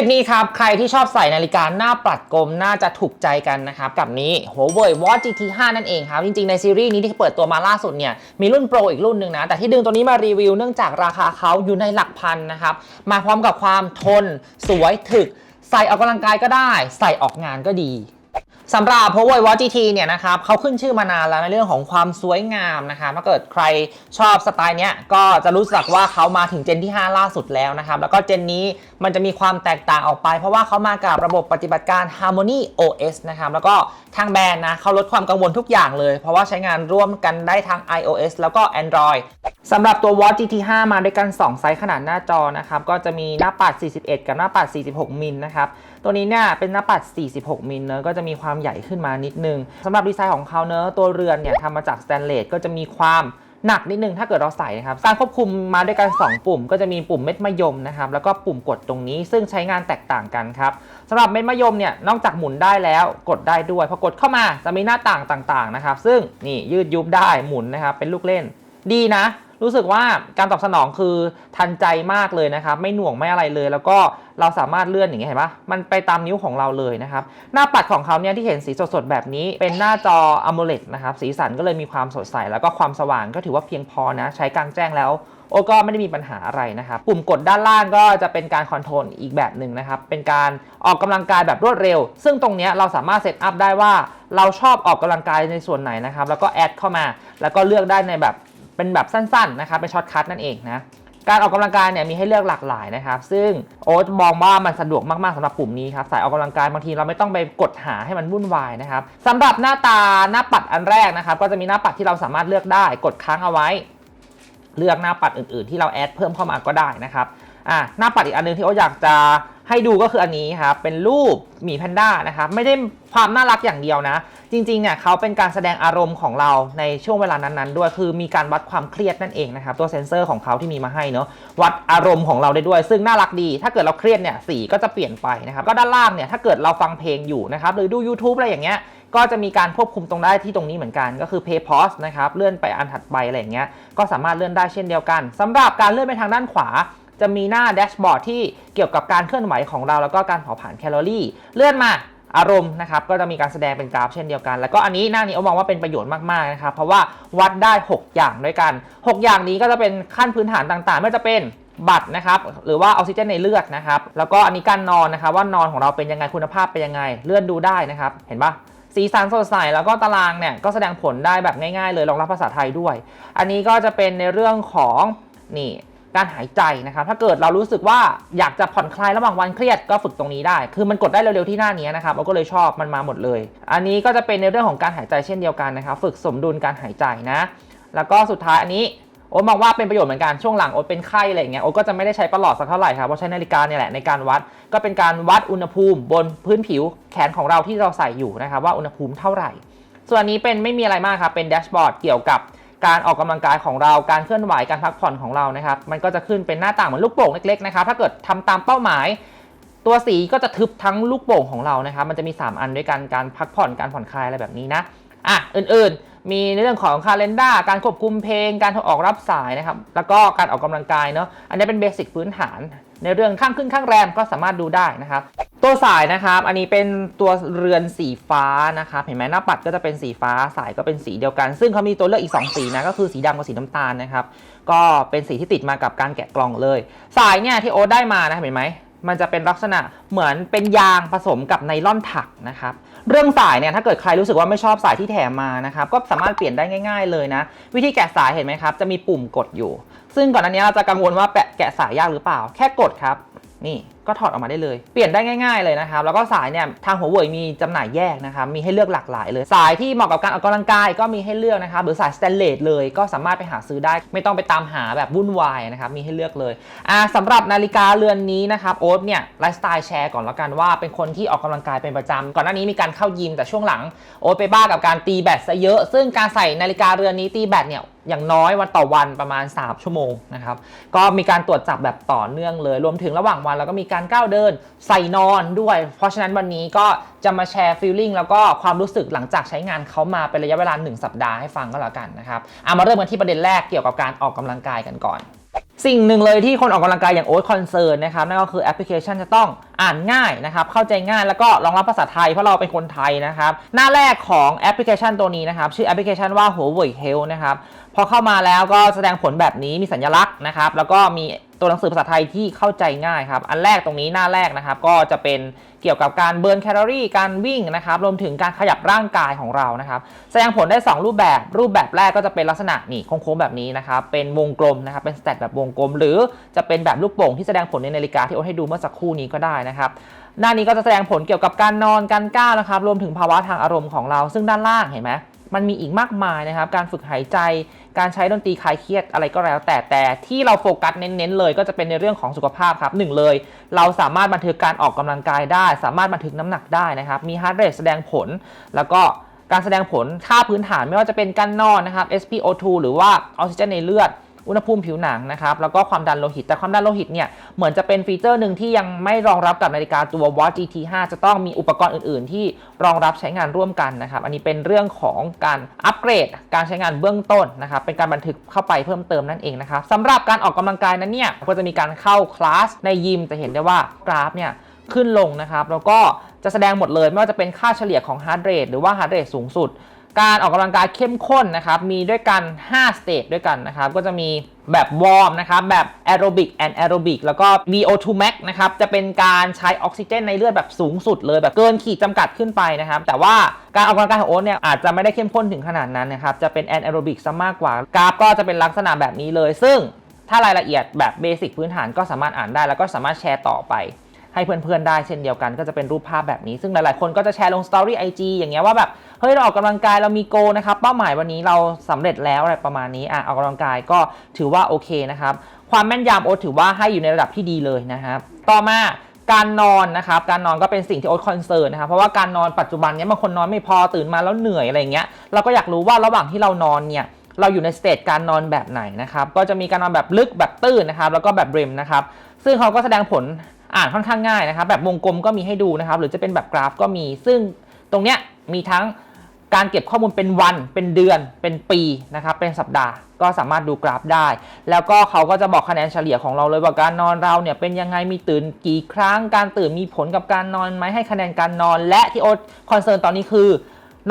ลิปนี้ครับ ใครที่ชอบใส่นาฬิกาหน้าปัดกลมน่าจะถูกใจกันนะครับกับนี้ Huawei Watch GT 5นั่นเองครับ จริงๆ ในซีรีส์นี้ที่เปิดตัวมาล่าสุดเนี่ยมีรุ่นโปรอีกรุ่นหนึ่งนะ แต่ที่ดึงตัวนี้มารีวิวเนื่องจากราคาเขาอยู่ในหลักพันนะครับ มาพร้อมกับความทน สวยถึก ใส่ออกกำลังกายก็ได้ ใส่ออกงานก็ดี สำหรับ Huawei Watch GT เนี่ยนะครับเขาขึ้นชื่อมานานแล้วในเรื่องของความสวยงามนะครับถ้าเกิดใครชอบสไตล์เนี้ยก็จะรู้สึกว่าเขามาถึงเจนที่ 5 ล่าสุดแล้วนะครับ แล้วก็เจนนี้มันจะมีความแตกต่างออกไป เพราะว่าเขามากับระบบปฏิบัติการ Harmony OS นะครับแล้วก็ทางแบรนด์นะเขาลดความกังวลทุกอย่างเลย เพราะว่าใช้งานร่วมกันได้ทั้ง iOS แล้วก็ Android สำหรับตัว Watch GT 5 มาด้วยกัน 2 ไซส์ขนาดหน้าจอนะครับก็จะมีหน้าปัด 41 กับหน้าปัด 46 มิลนะครับ ตัวนี้เนี่ยเป็นหน้าปัด 46 มิลเนอะก็จะมีความใหญ่ขึ้นมานิดนึงสำหรับดีไซน์ของเขาเนอะตัวเรือนเนี่ยทำมาจากสแตนเลสก็จะมีความหนักนิดนึงถ้าเกิดเราใส่นะครับการควบคุมมาด้วยกัน 2 ปุ่ม ก็จะมีปุ่มเม็ดมะยมนะครับแล้วก็ปุ่มกดตรงนี้ซึ่งใช้งานแตกต่างกันครับสำหรับเม็ดมะยมเนี่ยนอกจากหมุนได้แล้วกดได้ด้วยพอกดเข้ามาจะมีหน้าต่างต่างๆนะครับซึ่งนี่ยืดยุบได้หมุนนะครับเป็นลูกเล่นดีนะ รู้สึกว่าการตอบสนองคือทันใจมากเลยนะครับ ไม่หน่วงไม่อะไรเลย แล้วก็เราสามารถเลื่อนอย่างเงี้ยเห็นปะมันไปตามนิ้วของเราเลยนะครับ หน้าปัดของเขาเนี่ยที่เห็นสีสดๆแบบนี้ เป็นหน้าจอ AMOLED นะครับ สีสันก็เลยมีความสดใส แล้วก็ความสว่างก็ถือว่าเพียงพอนะ ใช้กลางแจ้งแล้วโอ้ก็ไม่ได้มีปัญหาอะไรนะครับ ปุ่มกดด้านล่างก็จะเป็นการคอนโทรลอีกแบบหนึ่งนะครับ เป็นการออกกำลังกายแบบรวดเร็ว ซึ่งตรงเนี้ยเราสามารถเซตอัพได้ว่าเราชอบออกกำลังกายในส่วนไหนนะครับ แล้วก็แอดเข้ามา แล้วก็เลือกได้ในแบบ เป็นแบบสั้นๆนะครับเป็นช็อตคัทนั่นเองนะการออกกำลังกายเนี่ยมีให้เลือกหลากหลายนะครับ ซึ่งโอ๊ตมองว่ามันสะดวกมากๆสำหรับปุ่มนี้ครับสายออกกำลังกายบางทีเราไม่ต้องไปกดหาให้มันวุ่นวายนะครับสำหรับหน้าตาหน้าปัดอันแรกนะครับ ก็จะมีหน้าปัดที่เราสามารถเลือกได้ กดค้างเอาไว้ เลือกหน้าปัดอื่นๆ ที่เราแอดเพิ่มเข้ามาก็ได้นะครับอะหน้าปัดอีกอันหนึงที่โอ๊ตอยากจะ ให้ดูก็คืออันนี้ครับเป็นรูปหมีแพนด้านะครับไม่ได้ความน่ารักอย่างเดียวนะ จริงๆเนี่ยเขาเป็นการแสดงอารมณ์ของเราในช่วงเวลานั้นๆ ด้วยคือมีการวัดความเครียดนั่นเองนะครับตัวเซ็นเซอร์ของเขาที่มีมาให้เนาะวัดอารมณ์ของเราได้ด้วย ซึ่งน่ารักดี ถ้าเกิดเราเครียดเนี่ยสีก็จะเปลี่ยนไปนะครับก็ด้านล่างเนี่ยถ้าเกิดเราฟังเพลงอยู่นะครับหรือดู YouTube อะไรอย่างเงี้ยก็จะมีการควบคุมตรงได้ที่ตรงนี้เหมือนกัน ก็คือ Pay Pause นะครับเลื่อนไปอันถัดไปอะไรอย่างเงี้ยก็สามารถเลื่อนได้เช่นเดียวกันสำหรับการเลื่อนไปทางด้านขวา จะมีหน้าแดชบอร์ดที่เกี่ยวกับการเคลื่อนไหวของเราแล้วก็การเผาผลาญแคลอรี่ เลื่อนมาอารมณ์นะครับก็จะมีการแสดงเป็นกราฟเช่นเดียวกัน แล้วก็อันนี้หน้านี้เอามองว่าเป็นประโยชน์มากๆนะครับเพราะว่าวัดได้ 6 อย่างด้วยกัน 6 อย่างนี้ก็จะเป็นขั้นพื้นฐานต่างๆ ไม่ว่าจะเป็นบัตรนะครับหรือว่าออกซิเจนในเลือดนะครับแล้วก็อันนี้การนอนนะครับว่านอนของเราเป็นยังไงคุณภาพเป็นยังไง เลื่อนดูได้นะครับเห็นปะสีสันสดใสแล้วก็ตารางเนี่ยก็แสดงผลได้แบบง่ายๆ เลยรองรับภาษาไทยด้วย อันนี้ก็จะเป็นในเรื่องของนี่ การหายใจนะครับ ถ้าเกิดเรารู้สึกว่าอยากจะผ่อนคลายระหว่างวันเครียดก็ฝึกตรงนี้ได้ คือมันกดได้เร็วๆที่หน้านี้นะครับเราก็เลยชอบมันมาหมดเลย อันนี้ก็จะเป็นในเรื่องของการหายใจเช่นเดียวกันนะครับ ฝึกสมดุลการหายใจนะ แล้วก็สุดท้ายอันนี้โอ๊ตมองว่าเป็นประโยชน์เหมือนกันช่วงหลังโอ๊ตเป็นไข้อะไรอย่างเงี้ยโอ๊ตก็จะไม่ได้ใช้ประหลอดสักเท่าไหร่ครับเพราะใช้นาฬิกาเนี่ยแหละในการวัด ก็เป็นการวัดอุณหภูมิ บนพื้นผิวแขนของเราที่เราใส่อยู่นะครับว่าอุณหภูมิเท่าไหร่ ส่วนนนี้เป็นไม่มีอะไรมากครับเป็นแดชบอร์ดเกี่ยวกับ การออกกำลังกายของเราการเคลื่อนไหวการพักผ่อนของเรานะครับ มันก็จะขึ้นเป็นหน้าต่างเหมือนลูกโป่งเล็กๆนะครับถ้าเกิดทำตามเป้าหมาย ตัวสีก็จะทึบทั้งลูกโป่งของเรานะครับ มันจะมี 3 อันด้วยกันการพักผ่อนการผ่อนคลายอะไรแบบนี้นะอะอื่นๆ มีในเรื่องของคาล endar การควบคุมเพลง การออกรับสายนะครับ แล้วก็การออกกำลังกายเนาะอันนี้เป็นเบสิกพื้นฐาน ในเรื่องข้างขึ้นข้างแรมก็สามารถดูได้นะครับ ตัวสายนะครับอันนี้เป็นตัวเรือนสีฟ้านะครับเห็นไหมหน้าปัดก็จะเป็นสีฟ้าสายก็เป็นสีเดียวกัน ซึ่งเขามีตัวเลือกอีก 2 สีนะก็คือสีดำกับสีน้ำตาลนะครับก็เป็นสีที่ติดมากับการแกะกล่องเลย สายเนี่ยที่โอ๊ตได้มานะเห็นไหมมันจะเป็นลักษณะเหมือนเป็นยางผสมกับไนล่อนถักนะครับ เรื่องสายเนี่ยถ้าเกิดใครรู้สึกว่าไม่ชอบสายที่แถมมานะครับ ก็สามารถเปลี่ยนได้ง่าย ๆ เลยนะ วิธีแกะสายเห็นไหมครับ จะมีปุ่มกดอยู่ ซึ่งก่อนอันนี้เราจะกังวลว่าแปะแกะสายยากหรือเปล่า แค่กดครับ นี่ก็ถอดออกมาได้เลย เปลี่ยนได้ง่าย ๆเลยนะครับ แล้วก็สายเนี่ยทางหัวเว่ยมีจำหน่ายแยกนะครับ มีให้เลือกหลากหลายเลย สายที่เหมาะกับการออกกำลังกายก็มีให้เลือกนะครับ หรือสายสแตนเลสเลย ก็สามารถไปหาซื้อได้ ไม่ต้องไปตามหาแบบวุ่นวายนะครับ มีให้เลือกเลย อ่าสำหรับนาฬิกาเรือนนี้นะครับ โอ๊ตเนี่ยไลฟ์สไตล์แชร์ก่อนแล้วกันว่าเป็นคนที่ออกกำลังกายเป็นประจำก่อนหน้านี้มีการเข้ายิมแต่ช่วงหลังโอ๊ตไปบ้ากับการตีแบตซะเยอะ ซึ่งการใส่นาฬิกาเรือนนี้ตีแบตเนี่ยอย่างน้อยวันต่อวันประมาณ 3 ชั่วโมงนะครับ ก็มีการตรวจจับแบบต่อเนื่องเลย รวมถึงระหว่างวันเราก็มีการก้าวเดิน ใส่นอนด้วย เพราะฉะนั้นวันนี้ก็จะมาแชร์ฟีลลิ่งแล้วก็ความรู้สึกหลังจากใช้งานเขามาเป็นระยะเวลา 1 สัปดาห์ให้ฟังก็แล้วกันนะครับเอามาเริ่มกันที่ประเด็นแรกเกี่ยวกับการออกกำลังกายกันก่อน สิ่งหนึ่งเลยที่คนออกกำลังกายอย่างโอ๊ตคอนเซิร์นนะครับนั่นก็คือแอปพลิเคชันจะต้อง อ่านง่ายนะครับ เข้าใจง่ายแล้วก็รองรับภาษาไทยเพราะเราเป็นคนไทยนะครับ หน้าแรกของแอปพลิเคชันตัวนี้นะครับ ชื่อแอปพลิเคชันว่า Huawei Health นะครับ พอเข้ามาแล้วก็แสดงผลแบบนี้มีสัญลักษณ์นะครับ แล้วก็มีตัวหนังสือภาษาไทยที่เข้าใจง่ายครับ อันแรกตรงนี้หน้าแรกนะครับ ก็จะเป็นเกี่ยวกับการเบิร์นแคลอรี่ การวิ่งนะครับ รวมถึงการขยับร่างกายของเรานะครับ แสดงผลได้ 2 รูปแบบ รูปแบบแรกก็จะเป็นลักษณะนี่โค้งๆแบบนี้นะครับ เป็นวงกลมนะครับ เป็นสแตทแบบวงกลม หรือจะเป็นแบบลูกโป่งที่แสดงผลในนาฬิกาที่โอ๊ตให้ดูเมื่อสักครู่นี้ก็ได้นะครับ หน้านี้ก็จะแสดงผลเกี่ยวกับการนอนการก้าวนะครับ รวมถึงภาวะทางอารมณ์ของเรา ซึ่งด้านล่างเห็นไหมมันมีอีกมากมายนะครับ การฝึกหายใจ การใช้ดนตรีคลายเครียดอะไรก็แล้ว แต่แต่ที่เราโฟกัสเน้นๆเลยก็จะเป็นในเรื่องของสุขภาพครับหนึ่งเลย เราสามารถบันทึกการออกกำลังกายได้ สามารถบันทึกน้ำหนักได้นะครับ มีฮาร์ดเรทแสดงผล แล้วก็การแสดงผลค่าพื้นฐานไม่ว่าจะเป็นการนอนนะครับ SpO2 หรือว่าออกซิเจนในเลือด อุณหภูมิผิวหนังนะครับแล้วก็ความดันโลหิต แต่ความดันโลหิตเนี่ยเหมือนจะเป็นฟีเจอร์หนึ่งที่ยังไม่รองรับกับนาฬิกาตัว Watch GT5 จะต้องมีอุปกรณ์อื่น ๆ ที่รองรับใช้งานร่วมกันนะครับ อันนี้เป็นเรื่องของการอัปเกรด การใช้งานเบื้องต้นนะครับเป็นการบันทึกเข้าไปเพิ่มเติมนั่นเองนะครับสำหรับการออกกำลังกายนั้นเนี่ยก็จะมีการเข้าคลาสในยิมจะเห็นได้ว่ากราฟเนี่ยขึ้นลงนะครับแล้วก็จะแสดงหมดเลยไม่ว่าจะเป็นค่าเฉลี่ยของ heart rate หรือว่า heart rate สูงสุด การออกกำลังกายเข้มข้นนะครับ มีด้วยกัน 5 สเตจด้วยกันนะครับ ก็จะมีแบบวอร์มนะครับ แบบแอโรบิกแอนแอโรบิกแล้วก็ VO2 max นะครับ จะเป็นการใช้ออกซิเจนในเลือดแบบสูงสุดเลย แบบเกินขีดจำกัดขึ้นไปนะครับ แต่ว่าการออกกำลังกายของโอ๊ตเนี่ย อาจจะไม่ได้เข้มข้นถึงขนาดนั้นนะครับ จะเป็นแอนแอโรบิกซะมากกว่ากราฟก็จะเป็นลักษณะแบบนี้เลย ซึ่งถ้ารายละเอียดแบบเบสิกพื้นฐานก็สามารถอ่านได้แล้วก็สามารถแชร์ต่อไปให้เพื่อนๆได้เช่นเดียวกันก็จะเป็นรูปภาพแบบนี้ ซึ่งหลายๆคนก็จะแชร์ลงสตอรี่ไอจอย่างเงี้ยว่าแบบ เฮ้ยเราออกกำลังกายเรามีโกนะครับเป้าหมายวันนี้เราสำเร็จแล้วอะไรประมาณนี้อะออกกำลังกายก็ถือว่าโอเคนะครับความแม่นยำโอถือว่าให้อยู่ในระดับที่ดีเลยนะครับต่อมาการนอนนะครับการนอนก็เป็นสิ่งที่โอ๊ตคอนเซิร์นนะครับเพราะว่าการนอนปัจจุบันเนี้ยบางคนนอนไม่พอตื่นมาแล้วเหนื่อยอะไรเงี้ยเราก็อยากรู้ว่าระหว่างที่เรานอนเนี่ยเราอยู่ในสเตจการนอนแบบไหนนะครับก็จะมีการนอนแบบลึกแบบตื้นนะครับแล้วก็แบบเรมนะครับซึ่งเขาก็แสดงผลอ่านค่อนข้างง่ายนะครับแบบวงกลมก็มีให้ดูนะครับหรือจะเป็นแบบกราฟก็มี ซึ่งตรงเนี้ยมีทั้ง การเก็บข้อมูลเป็นวัน เป็นเดือน เป็นปีนะครับ เป็นสัปดาห์ ก็สามารถดูกราฟได้ แล้วก็เขาก็จะบอกคะแนนเฉลี่ยของเราเลยว่าการนอนเราเนี่ยเป็นยังไง มีตื่นกี่ครั้ง การตื่นมีผลกับการนอนไหมให้คะแนนการนอน และที่โอ๊ตคอนเซิร์นตอนนี้คือ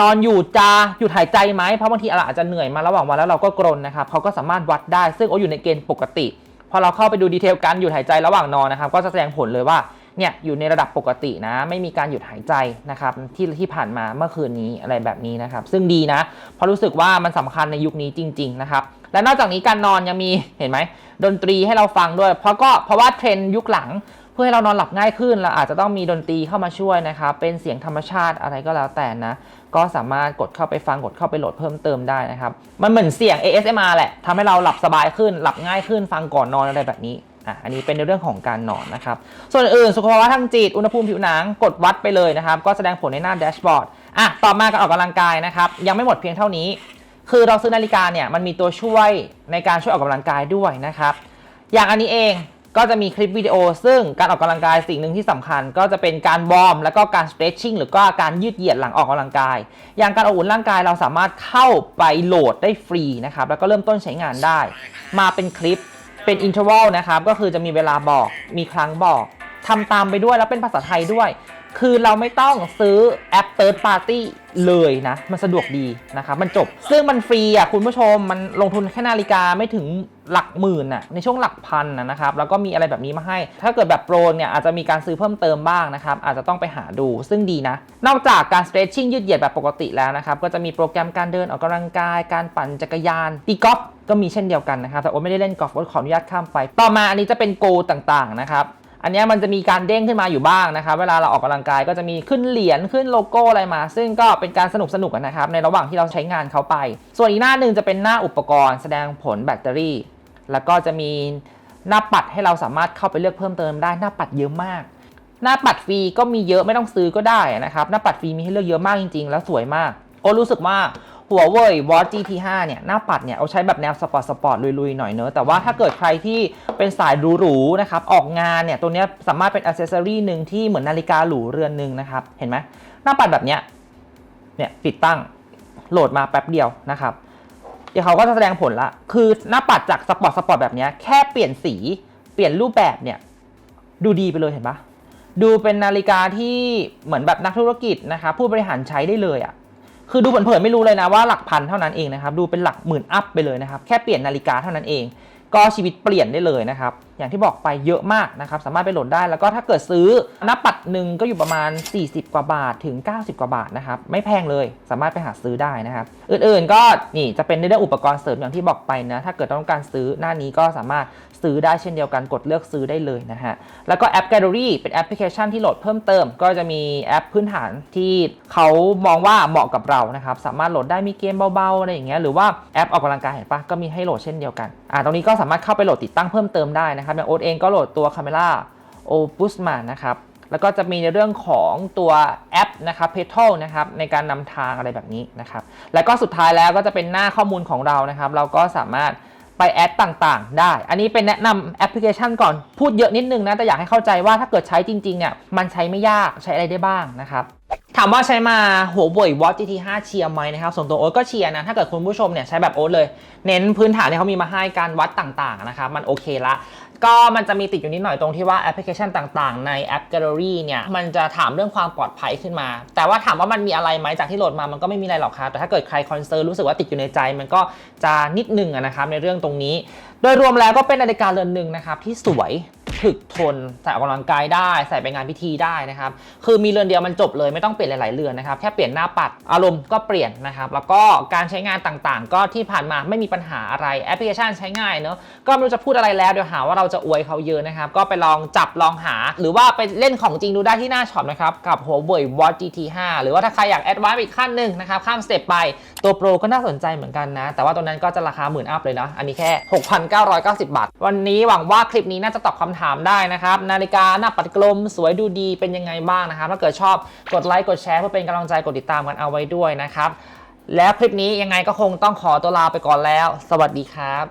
นอนอยู่จะหยุดหายใจไหม เพราะบางทีเราอาจจะเหนื่อยมาระหว่างวันแล้วเราก็กรนนะครับเขาก็สามารถวัดได้ ซึ่งโออยู่ในเกณฑ์ปกติ พอเราเข้าไปดูดีเทลการหยุดหายใจระหว่างนอนนะครับ ก็จะแสดงผลเลยว่า เนี่ยอยู่ในระดับปกตินะ ไม่มีการหยุดหายใจนะครับที่ที่ผ่านมาเมื่อคืนนี้อะไรแบบนี้นะครับ ซึ่งดีนะ เพราะรู้สึกว่ามันสำคัญในยุคนี้จริง ๆ นะครับ และนอกจากนี้การนอนยังมีเห็นไหมดนตรีให้เราฟังด้วย เพราะก็เพราะว่าเทรนยุคหลังเพื่อให้เรานอนหลับง่ายขึ้นเราอาจจะต้องมีดนตรีเข้ามาช่วยนะครับเป็นเสียงธรรมชาติอะไรก็แล้วแต่นะ ก็สามารถกดเข้าไปฟังกดเข้าไปโหลดเพิ่มเติมได้นะครับมันเหมือนเสียง ASMR แหละทำให้เราหลับสบายขึ้นหลับง่ายขึ้นฟังก่อนนอนอะไรแบบนี้ อะอันนี้เป็นในเรื่องของการนอนนะครับ ส่วนอื่นสุขภาวะทางจิต อุณหภูมิผิวหนังกดวัดไปเลยนะครับ ก็แสดงผลในหน้าแดชบอร์ดอะต่อมาการออกกำลังกายนะครับ ยังไม่หมดเพียงเท่านี้ คือเราซื้อนาฬิกาเนี่ยมันมีตัวช่วยในการช่วยออกกำลังกายด้วยนะครับ อย่างอันนี้เองก็จะมีคลิปวิดีโอ ซึ่งการออกกำลังกายสิ่งหนึ่งที่สำคัญ ก็จะเป็นการวอร์มแล้วก็การ stretching หรือก็การยืดเหยียดหลังออกกำลังกาย อย่างการอบอุ่นร่างกายเราสามารถเข้าไปโหลดได้ฟรีนะครับแล้วก็เริ่มต้นใช้งานได้ มาเป็นคลิป เป็นอินทร์วัลนะครับ ก็คือจะมีเวลาบอก มีครั้งบอกทำตามไปด้วยแล้วเป็นภาษาไทยด้วย คือเราไม่ต้องซื้อแอป Third Party เลยนะ มันสะดวกดีนะครับ มันจบ ซึ่งมันฟรีอะคุณผู้ชม มันลงทุนแค่นาฬิกาไม่ถึง หลักหมื่นอะในช่วงหลักพันนะนะครับแล้วก็มีอะไรแบบนี้มาให้ ถ้าเกิดแบบโปรเนี่ยอาจจะมีการซื้อเพิ่มเติมบ้างนะครับอาจจะต้องไปหาดูซึ่งดีนะ นอกจากการ stretching ยืดเหยียดแบบปกติแล้วนะครับก็จะมีโปรแกรมการเดินออกกำลังกาย การปั่นจักรยานตีกอล์ฟก็มีเช่นเดียวกันนะครับแต่โอ๊ไม่ได้เล่นกอล์ฟขออนุญาตข้ามไป ต่อมาอันนี้จะเป็นโกต่างๆนะครับอันนี้มันจะมีการเด้งขึ้นมาอยู่บ้างนะครับ เวลาเราออกกำลังกายก็จะมีขึ้นเหรียญขึ้นโลโก้อะไรมา ซึ่งก็เป็นการสนุกสนุกนะครับ ในระหว่างที่เราใช้งานเขาไป ส่วนอีกหน้าหนึ่งจะเป็นหน้าอุปกรณ์แสดงผลแบตเตอรี่ แล้วก็จะมีหน้าปัดให้เราสามารถเข้าไปเลือกเพิ่มเติมได้หน้าปัดเยอะมาก หน้าปัดฟรีก็มีเยอะไม่ต้องซื้อก็ได้นะครับ หน้าปัดฟรีมีให้เลือกเยอะมากจริงๆ แล้วสวยมากโอ้รู้สึกว่าหัวเว่ย Watch GT5 เนี่ยหน้าปัดเนี่ยเอาใช้แบบแนวสปอร์ตสปอร์ตลุยๆหน่อยเนอะแต่ว่าถ้าเกิดใครที่เป็นสายหรูๆนะครับออกงานเนี่ยตัวนี้สามารถเป็นอ c เซสซอรีหนึ่งที่เหมือนนาฬิกาหรูเรือนหนึ่งนะครับ เห็นไหมหน้าปัดแบบเนี้ยเนี่ยติดตั้งโหลดมาแป๊บเดียวนะครับ ดี๋ยวเขาก็จะแสดงผลละ คือหน้าปัดจากสปอร์ตสปอร์ตแบบนี้แค่เปลี่ยนสีเปลี่ยนรูปแบบเนี่ยดูดีไปเลยเห็นปะดูเป็นนาฬิกาที่เหมือนแบบนักธุรกิจนะครับผู้บริหารใช้ได้เลยอะ่ะคือดูเผินๆไม่รู้เลยนะว่าหลักพันเท่านั้นเองนะครับดูเป็นหลักหมื่นอัพไปเลยนะครับแค่เปลี่ยนนาฬิกาเท่านั้นเอง ก็ชีวิตเปลี่ยนได้เลยนะครับ อย่างที่บอกไปเยอะมากนะครับสามารถไปโหลดได้แล้วก็ถ้าเกิดซื้อน้าปัดหนึ่งก็อยู่ประมาณ 40 กว่าบาทถึง 90 กว่าบาทนะครับไม่แพงเลยสามารถไปหาซื้อได้นะครับอื่นๆก็นี่จะเป็นในเรื่องอุปกรณ์เสริมอย่างที่บอกไปนะถ้าเกิดต้องการซื้อหน้านี้ก็สามารถซื้อได้เช่นเดียวกันกดเลือกซื้อได้เลยนะฮะแล้วก็แอป Gallery เป็นแอปพลิเคชันที่โหลดเพิ่มเติม ก็จะมีแอปพื้นฐานที่เขามองว่าเหมาะกับเรานะครับสามารถโหลดได้มีเกมเบาๆอะไรอย่างเงี้ยหรือว่าแอปออกกำลังกายเห็นปะก็มีให้โหลดเช่นเดียวกันอ่าตรงนี้ก็สามารถเข้าไปโหลดติดตั้งเพิ่มเติมได้นะครับอย่างโอ๊ตเองก็โหลดตัว Camera Opus มานะครับแล้วก็จะมีในเรื่องของตัวแอปนะครับ p e t a l นะครับในการนำทางอะไรแบบนี้นะครับแล้วก็สุดท้ายแล้วก็จะเป็นหน้าข้อมูลของเรานะครับ เราก็สามารถไปแอดต่างๆ ได้ อันนี้เป็นแนะนำแอปพลิเคชันก่อนพูดเยอะนิดนึงนะ แต่อยากให้เข้าใจว่าถ้าเกิดใช้จริงๆเนี่ยมันใช้ไม่ยากใช้อะไรได้บ้างนะครับ ถามว่าใช้มาหัวเว่ยวอต GT5 เชียร์ไหมนะครับส่วนตัวโอ๊ตก็เชียร์นะ ถ้าเกิดคุณผู้ชมเนี่ยใช้แบบโอ๊ตเลย เน้นพื้นฐานที่เขามีมาให้การวัดต่างๆนะครับมันโอเคละ ก็มันจะมีติดอยู่นิดหน่อยตรงที่ว่าแอปพลิเคชันต่างๆ ในแอป Gallery เนี่ย มันจะถามเรื่องความปลอดภัยขึ้นมา แต่ว่าถามว่ามันมีอะไรไหมจากที่โหลดมามันก็ไม่มีอะไรหรอกครับแต่ถ้าเกิดใครคอนเซิร์นรู้สึกว่าติดอยู่ในใจมันก็จะนิดนึงนะครับในเรื่องตรงนี้ โดยรวมแล้วก็เป็นนาฬิกาเรือนหนึ่งนะครับที่สวย ถึกทนใส่ออกกำลังกายได้ใส่ไปงานพิธีได้นะครับคือมีเรือนเดียวมันจบเลยไม่ต้องเปลี่ยนหลายๆเรือนนะครับแค่เปลี่ยนหน้าปัดอารมณ์ก็เปลี่ยนนะครับแล้วก็การใช้งานต่างๆ ก็ที่ผ่านมาไม่มีปัญหาอะไรแอปพลิเคชันใช้ง่ายเนอะก็ไม่รู้จะพูดอะไรแล้วเดี๋ยวหาว่าเราจะอวยเขาเยอะนะครับก็ไปลองจับลองหา หรือว่าไปเล่นของจริงดูได้ที่หน้าช็อปนะครับกับ Huawei Watch GT5 หรือว่าถ้าใครอยากแอดวานซ์อีกขั้นหนึ่งนะครับข้ามสเต็ปไปตัวโปรก็น่าสนใจเหมือนกันนะ แต่ว่าตัวนั้นก็จะราคาหมื่นอัพเลยนะอันนี้แค่ 6,990 บาท วันนี้หวังว่าคลิปนี้น่าจะตอบคำถามได้นะครับ นาฬิกาหน้าปัดกลมสวยดูดีเป็นยังไงบ้างนะครับถ้าเกิดชอบกดไลค์กดแชร์เพื่อเป็นกำลังใจกดติดตามกันเอาไว้ด้วยนะครับ แล้วคลิปนี้ยังไงก็คงต้องขอตัวลาไปก่อนแล้ว สวัสดีครับ